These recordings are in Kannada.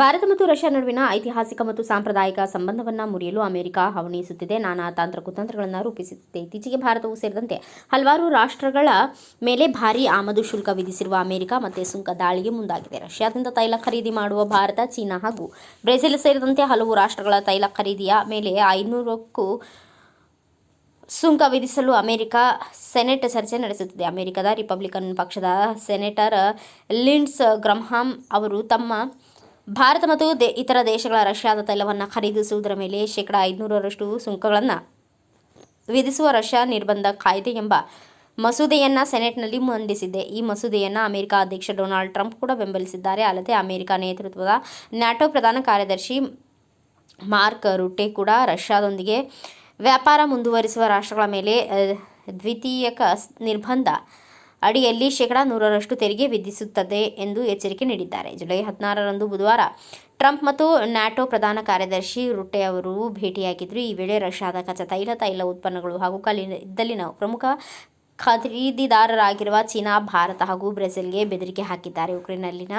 ಭಾರತ ಮತ್ತು ರಷ್ಯಾ ನಡುವಿನ ಐತಿಹಾಸಿಕ ಮತ್ತು ಸಾಂಪ್ರದಾಯಿಕ ಸಂಬಂಧವನ್ನು ಮುರಿಯಲು ಅಮೆರಿಕ ಹವಣಿಸುತ್ತಿದೆ ನಾನಾ ತಾಂತ್ರ ಕುತಂತ್ರಗಳನ್ನು ರೂಪಿಸುತ್ತಿದೆ. ಇತ್ತೀಚೆಗೆ ಭಾರತವು ಸೇರಿದಂತೆ ಹಲವಾರು ರಾಷ್ಟ್ರಗಳ ಮೇಲೆ ಭಾರೀ ಆಮದು ಶುಲ್ಕ ವಿಧಿಸಿರುವ ಅಮೆರಿಕ ಮತ್ತೆ ಸುಂಕ ದಾಳಿಗೆ ಮುಂದಾಗಿದೆ. ರಷ್ಯಾದಿಂದ ತೈಲ ಖರೀದಿ ಮಾಡುವ ಭಾರತ, ಚೀನಾ ಹಾಗೂ ಬ್ರೆಜಿಲ್ ಸೇರಿದಂತೆ ಹಲವು ರಾಷ್ಟ್ರಗಳ ತೈಲ ಖರೀದಿಯ ಮೇಲೆ ಐನೂರಕ್ಕೂ ಸುಂಕ ವಿಧಿಸಲು ಅಮೆರಿಕ ಸೆನೆಟ್ ಚರ್ಚೆ ನಡೆಸುತ್ತಿದೆ. ಅಮೆರಿಕದ ರಿಪಬ್ಲಿಕನ್ ಪಕ್ಷದ ಸೆನೆಟರ್ ಲಿಂಡ್ಸ್ ಗ್ರಮ್ಹಾಮ್ ಅವರು ತಮ್ಮ ಭಾರತ ಮತ್ತು ದೇ ಇತರ ದೇಶಗಳ ರಷ್ಯಾದ ತೈಲವನ್ನು ಖರೀದಿಸುವುದರ ಮೇಲೆ ಶೇಕಡ ಐದುನೂರರಷ್ಟು ಸುಂಕಗಳನ್ನು ವಿಧಿಸುವ ರಷ್ಯಾ ನಿರ್ಬಂಧ ಕಾಯ್ದೆ ಎಂಬ ಮಸೂದೆಯನ್ನು ಸೆನೆಟ್ನಲ್ಲಿ ಮಂಡಿಸಿದೆ. ಈ ಮಸೂದೆಯನ್ನು ಅಮೆರಿಕ ಅಧ್ಯಕ್ಷ ಡೊನಾಲ್ಡ್ ಟ್ರಂಪ್ ಕೂಡ ಬೆಂಬಲಿಸಿದ್ದಾರೆ. ಅಲ್ಲದೆ ಅಮೆರಿಕ ನೇತೃತ್ವದ ನ್ಯಾಟೋ ಪ್ರಧಾನ ಕಾರ್ಯದರ್ಶಿ ಮಾರ್ಕ್ ರುಟೆ ಕೂಡ ರಷ್ಯಾದೊಂದಿಗೆ ವ್ಯಾಪಾರ ಮುಂದುವರಿಸುವ ರಾಷ್ಟ್ರಗಳ ಮೇಲೆ ದ್ವಿತೀಯಕ ನಿರ್ಬಂಧ ಅಡಿಯಲ್ಲಿ ಶೇಕಡಾ ನೂರರಷ್ಟು ತೆರಿಗೆ ವಿಧಿಸುತ್ತದೆ ಎಂದು ಎಚ್ಚರಿಕೆ ನೀಡಿದ್ದಾರೆ. ಜುಲೈ ಹದಿನಾರರಂದು ಬುಧವಾರ ಟ್ರಂಪ್ ಮತ್ತು ನ್ಯಾಟೋ ಪ್ರಧಾನ ಕಾರ್ಯದರ್ಶಿ ರುಟ್ಟೆ ಅವರು ಭೇಟಿಯಾಗಿದ್ದರು ಈ ವೇಳೆ ರಷ್ಯಾದ ಕಚ್ಚಾ ತೈಲ ತೈಲ ಉತ್ಪನ್ನಗಳು ಹಾಗೂ ಕಲ್ಲಿದ್ದಲಿನ ಪ್ರಮುಖ ಖರೀದಿದಾರರಾಗಿರುವ ಚೀನಾ, ಭಾರತ ಹಾಗೂ ಬ್ರೆಜಿಲ್ಗೆ ಬೆದರಿಕೆ ಹಾಕಿದ್ದಾರೆ. ಉಕ್ರೇನ್ನಲ್ಲಿನ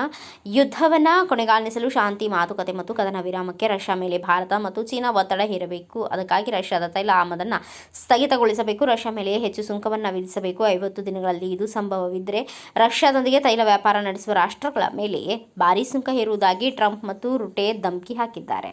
ಯುದ್ಧವನ್ನು ಕೊನೆಗಾಣಿಸಲು ಶಾಂತಿ, ಮಾತುಕತೆ ಮತ್ತು ಕದನ ವಿರಾಮಕ್ಕೆ ರಷ್ಯಾ ಮೇಲೆ ಭಾರತ ಮತ್ತು ಚೀನಾ ಒತ್ತಡ ಹೇರಬೇಕು. ಅದಕ್ಕಾಗಿ ರಷ್ಯಾದ ತೈಲ ಆಮದನ್ನು ಸ್ಥಗಿತಗೊಳಿಸಬೇಕು. ರಷ್ಯಾ ಮೇಲೆ ಹೆಚ್ಚು ಸುಂಕವನ್ನು ವಿಧಿಸಬೇಕು. ಐವತ್ತು ದಿನಗಳಲ್ಲಿ ಇದು ಸಂಭವವಿದ್ದರೆ ರಷ್ಯಾದೊಂದಿಗೆ ತೈಲ ವ್ಯಾಪಾರ ನಡೆಸುವ ರಾಷ್ಟ್ರಗಳ ಮೇಲೆ ಭಾರೀ ಸುಂಕ ಹೇರುವುದಾಗಿ ಟ್ರಂಪ್ ಮತ್ತು ರುಟೆ ಧಮಕಿ ಹಾಕಿದ್ದಾರೆ.